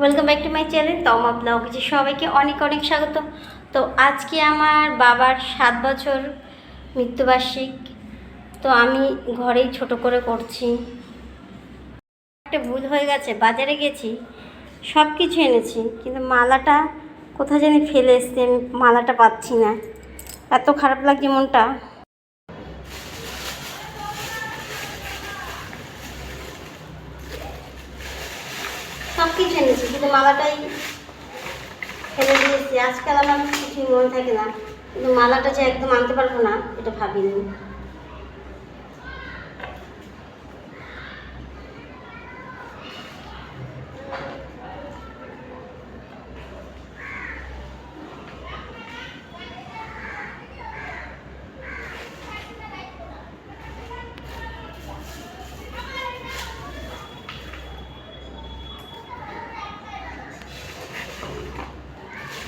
Welcome back to my channel Toma ব্লগে সবাইকে অনেক অনেক স্বাগত। তো আজকে আমার বাবার সাত বছর মৃত্যুবার্ষিক, তো আমি ঘরেই ছোট করে করছি। একটা ভুল হয়ে গেছে, বাজারে গেছি সব কিছু এনেছি, কিন্তু মালাটা কোথায় জানি ফেলে এসছি, আমি মালাটা পাচ্ছি না। এত খারাপ লাগছে মনটা। সব কিছু এনেছি কিন্তু মালাটাই ফেলে দিয়েছি। আজকাল আমার কিছুই মনে থাকে না। কিন্তু মালাটা যে একদম আনতে পারব না, এটা ভাবিনি।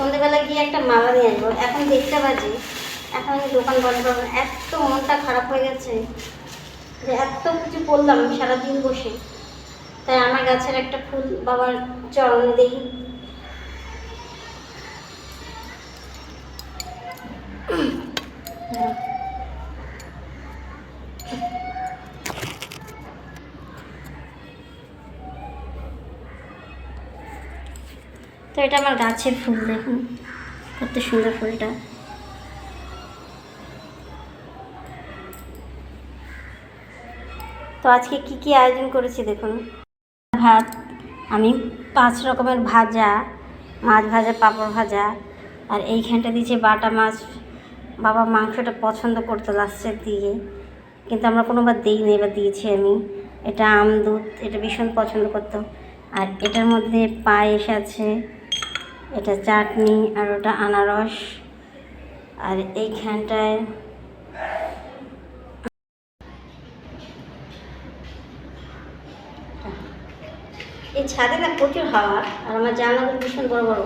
সন্ধ্যেবেলা গিয়ে একটা মালা নিয়ে আসব। এখন দেড়টা বাজে। এখন দোকান বন্ধ করব এত মনটা খারাপ হয়ে গেছে যে এত কিছু করলাম সারাদিন বসে। তাই আমার গাছের একটা ফুল বাবার চরণে দিই। তো এটা আমার গাছের ফুল দেখুন, কত সুন্দর ফুলটা। তো আজকে কি কি আয়োজন করেছি দেখুন? ভাত, আমি পাঁচ রকমের ভাজা, মাছ ভাজা, পাঁপড় ভাজা, আর এইখানটা দিয়েছি বাটা মাছ। বাবা মাংসটা পছন্দ করতে লাস্টের দিয়ে কিন্তু আমরা কোনোবার দিইনি, এবার দিয়েছি আমি। এটা আম দুধ, এটা ভীষণ পছন্দ করতো। আর এটার মধ্যে পায়েস আছে এটা চাটনি আর ওটা আনারস। আর এইখানটায় এই ছাদে না প্রচুর হাওয়া, আর আমার জানালা ভীষণ বড় বড়।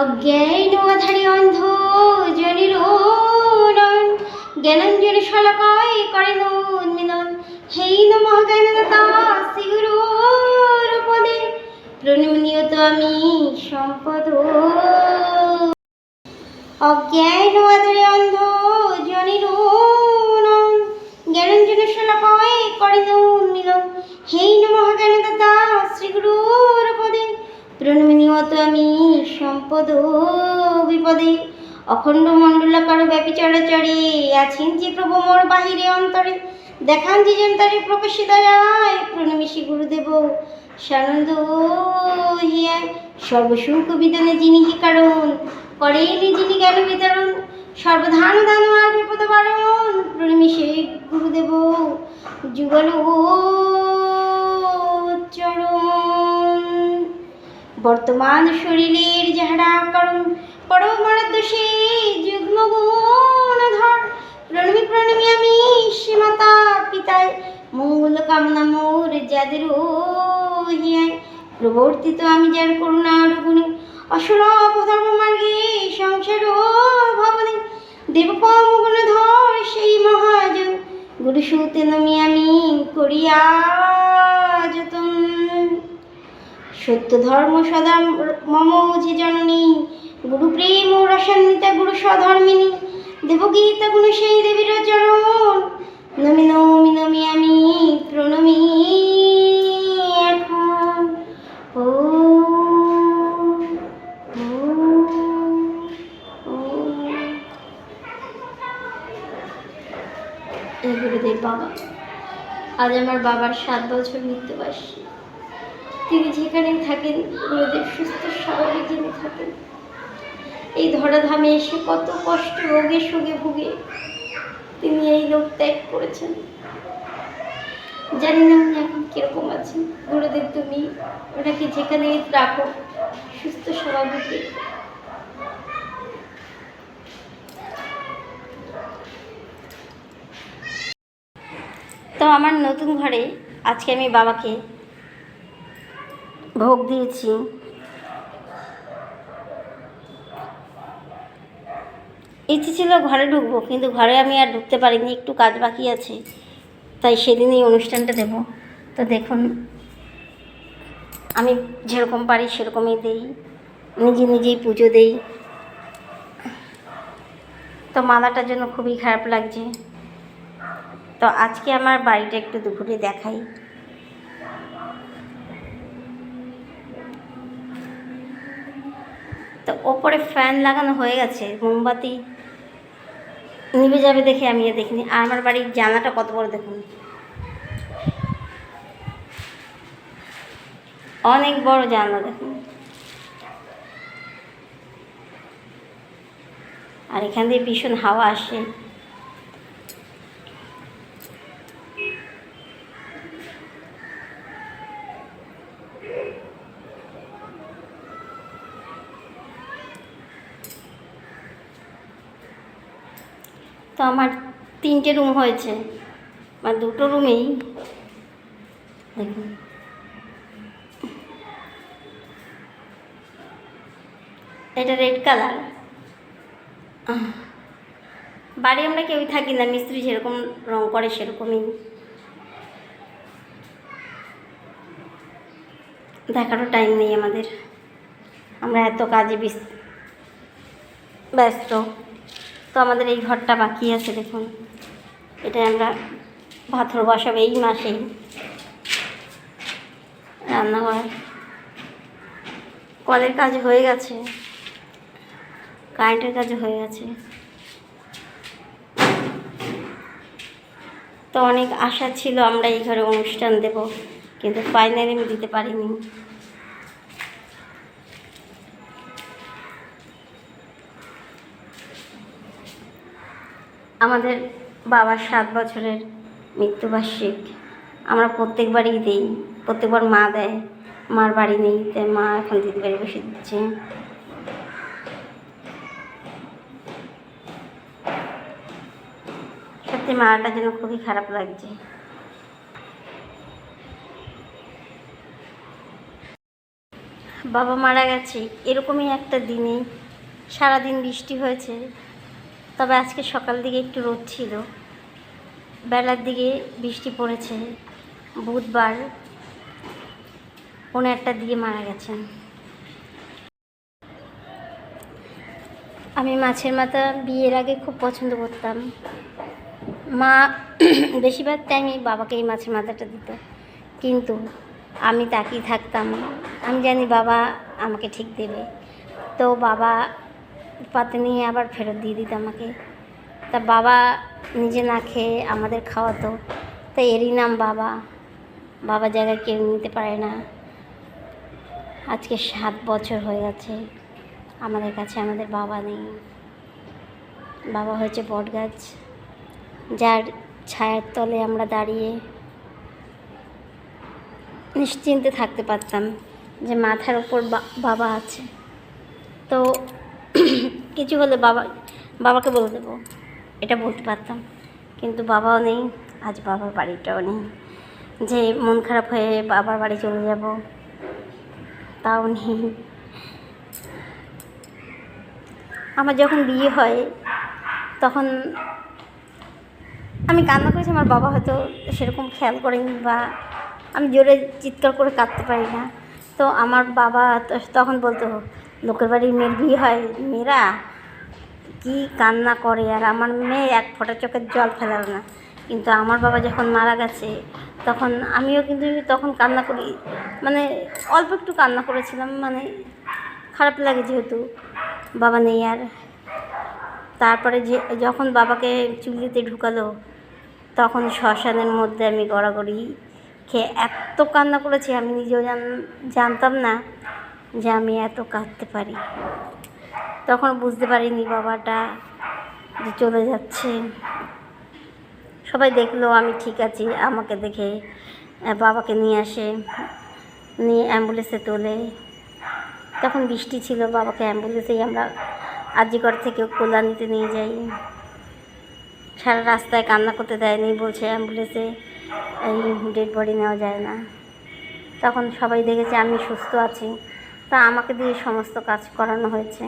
অজ্ঞান আধারে অন্ধ, জনির নয়ন জ্ঞানাঞ্জলি শলাকায় করেন উন্মিলন হেই নম জ্ঞানদাতা শ্রীগুরুর পদে। প্রণমনীয়ত আমি সম্পদ। অজ্ঞান আধারে অন্ধ, জনির নয়ন জ্ঞানাঞ্জলি শলাকায় করেন উন্মিলন হেই নম প্রণমনীয়ত আমি সম্পদ বিপদে অখণ্ড মণ্ডলাকার ব্যাপী চরাচরে আছেন যে প্রভু মোর বাহিরে অন্তরে। দেখান যে যন্ত্রে প্রকাশিত যায় প্রণমিষি গুরুদেব সানন্দ হিয়ায়। সর্বসুখ বিধানে যিনি হি কারণ করেন যিনি জ্ঞান বিতরণ। সর্বধান দান আর বিপদ বারণ। প্রণমিষে গুরুদেব যুগল চরণ বর্তমান শরীরের যাহারা কারণ পরমারাধ্যসে যুগ্ম গুণধর প্রণমী প্রণমী আমি শ্রীমাতা পিতায় মঙ্গল কামনা মোর যাদের হিয়ায় প্রবর্তিত আমি যার করুণার গুণে অসুলভ ধর্ম মার্গে সংসার ভবনে দেবপম গুণধর সেই মহাজন। গুরু সুতে নমি আমি করিয়া সত্য ধর্ম সদা মম যে জননী গুরু প্রেম ও রসান্বিতা গুরু সধর্মিনী। দেবগীতা গুণ সেই দেবীর চরণ নমি নমি নমি আমি প্রণমী ও গুরুদেব বাবা, আজ আমার বাবার সাত বছর মৃত্যুবার্ষিকী। তিনি যেখানেই থাকেন, গুরুদেব সুস্থ, স্বাভাবিক যিনি থাকেন, এই ধরাধামে এসে কত কষ্ট রোগে সোগে ভুগে তিনি এই লোক ত্যাগ করেছেন। জানি না উনি এখন কীরকম আছেন। গুরুদেব তুমি ওনাকে যেখানে রাখো, সুস্থ, স্বাভাবিক তো আমার নতুন ঘরে আজকে আমি বাবাকে ভোগ দিয়েছি। ইচ্ছে ছিল ঘরে ঢুকবো, কিন্তু ঘরে আমি আর ঢুকতে পারিনি, একটু কাজ বাকি আছে। তাই সেদিনই অনুষ্ঠানটা দেব। তো দেখুন, আমি যেরকম পারি সেরকমই দেই, নিজে নিজেই পুজো দেই। তো মালাটার জন্য খুবই খারাপ লাগছে। তো আজকে আমার বাড়িটা একটু দুপুরে দেখাই। তো ওপরে ফ্যান লাগানো হয়ে গেছে, মোমবাতি নিভে যাবে দেখে আমি দেখিনি। আর আমার বাড়ির জানাটা কত বড় দেখুন। অনেক বড় জানলা দেখুন। আর এখান দিয়ে ভীষণ হাওয়া আসে। তো আমার তিনটে রুম হয়েছে। মানে দুটো রুমেই দেখুন। এটা রেড কালার বাড়ি আমরা কেউই থাকি না, মিস্ত্রি যেরকম রং করে সেরকমই। দেখারও টাইম নেই আমাদের। আমরা এত কাজে ব্যস্ত। তো আমাদের এই ঘরটা বাকি আছে, দেখুন। এটা আমরা পাথর বসাবো এই মাসেই রান্নাঘর। কলের কাজ হয়ে গেছে। কারেন্টের কাজ হয়ে গেছে। তো অনেক আশা ছিল আমরা এই ঘরে অনুষ্ঠান দেব, কিন্তু ফাইনালি আমি দিতে পারিনি। আমাদের বাবার সাত বছরের মৃত্যুবার্ষিক আমরা প্রত্যেকবারই দিই। প্রত্যেকবার মা দেয়। মার বাড়ি নেই, তাই মা এখন দিদি বাড়ি বসে দিচ্ছে। সত্যি মাটার জন্য খুবই খারাপ লাগছে। বাবা মারা গেছে। এরকমই একটা দিনে সারাদিন বৃষ্টি হয়েছে। তবে আজকে সকাল দিকে একটু রোদ ছিল। বেলার দিকে বৃষ্টি পড়েছে। বুধবার পনেরো একটা দিকে মারা গেছেন। আমি মাছের মাথা বিয়ের আগে খুব পছন্দ করতাম। মা বেশিরভাগ টাইমে বাবাকে এই মাছের মাথাটা দিত। কিন্তু আমি তাকিয়ে থাকতাম। আমি জানি বাবা আমাকে ঠিক দেবে। তো বাবা পাতে নিয়ে আবার ফেরত দিয়ে দিত আমাকে। তা বাবা নিজে না খেয়ে আমাদের খাওয়াতো। তাই এরই নাম বাবা। বাবা জায়গায় কেউ নিতে পারে না। আজকে সাত বছর হয়ে গেছে। আমাদের কাছে আমাদের বাবা নেই। বাবা হয়েছে বটগাছ। যার ছায়ার তলে আমরা দাঁড়িয়ে নিশ্চিন্তে থাকতে পারতাম যে মাথার ওপর বাবা আছে। তো কিছু হলে বাবা, বাবাকে বলে দেবো। এটা বলতে পারতাম। কিন্তু বাবাও নেই, আজ বাবার বাড়িটাও নেই। যে মন খারাপ হয়ে বাবার বাড়ি চলে যাব, তাও নেই। আমার যখন বিয়ে হয়, তখন আমি কান্না করেছি, আমার বাবা হয়তো সেরকম খেয়াল করেনি বা আমি জোরে চিৎকার করে কাঁদতে পারি না। তো আমার বাবা তখন বলতো লোকের বাড়ির মেয়ের বিয়ে হয়, মেয়েরা কি কান্না করে? আর আমার মেয়ে এক ফোঁটা চোখের জল ফেলালো না। কিন্তু আমার বাবা যখন মারা গেছে, তখন আমিও কিন্তু তখন কান্না করি। মানে অল্প একটু কান্না করেছিলাম মানে খারাপ লাগে যেহেতু, বাবা নেই আর। তারপরে যে যখন বাবাকে চুলিতে ঢুকালো, তখন শ্মশানের মধ্যে আমি গড়াগড়ি খেয়ে এত কান্না করেছি, আমি নিজেও জানতাম না। যে আমি এত কাঁদতে পারি। তখন বুঝতে পারিনি বাবাটা যে চলে যাচ্ছে। সবাই দেখল আমি ঠিক আছি, আমাকে দেখে বাবাকে নিয়ে আসে, নিয়ে অ্যাম্বুলেন্সে তোলে। তখন বৃষ্টি ছিল, বাবাকে অ্যাম্বুলেন্সেই আমরা আজিগড় থেকে কল্যাণীতে নিয়ে যাই। সারা রাস্তায় কান্না করতে দেয়নি, বলছে অ্যাম্বুলেন্সে এই ডেড বডি নেওয়া যায় না। তখন সবাই দেখেছে আমি সুস্থ আছি। তা আমাকে দিয়ে সমস্ত কাজ করানো হয়েছে।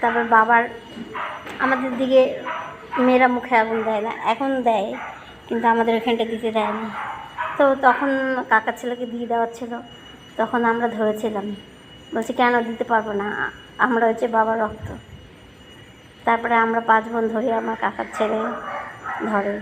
তারপর বাবার আমাদের দিকে মেয়েরা মুখে আগুন দেয় না, এখন দেয়, কিন্তু আমাদের ওখানটা দিতে দেয় না তো তখন কাকার ছেলেকে দিয়ে দেওয়ার ছিল, তখন আমরা ধরেছিলাম। বলছি, কেন দিতে পারব না? আমরা হচ্ছে বাবার রক্ত। তারপরে আমরা পাঁচ বোন ধরে আমার কাকার ছেলে ধরে।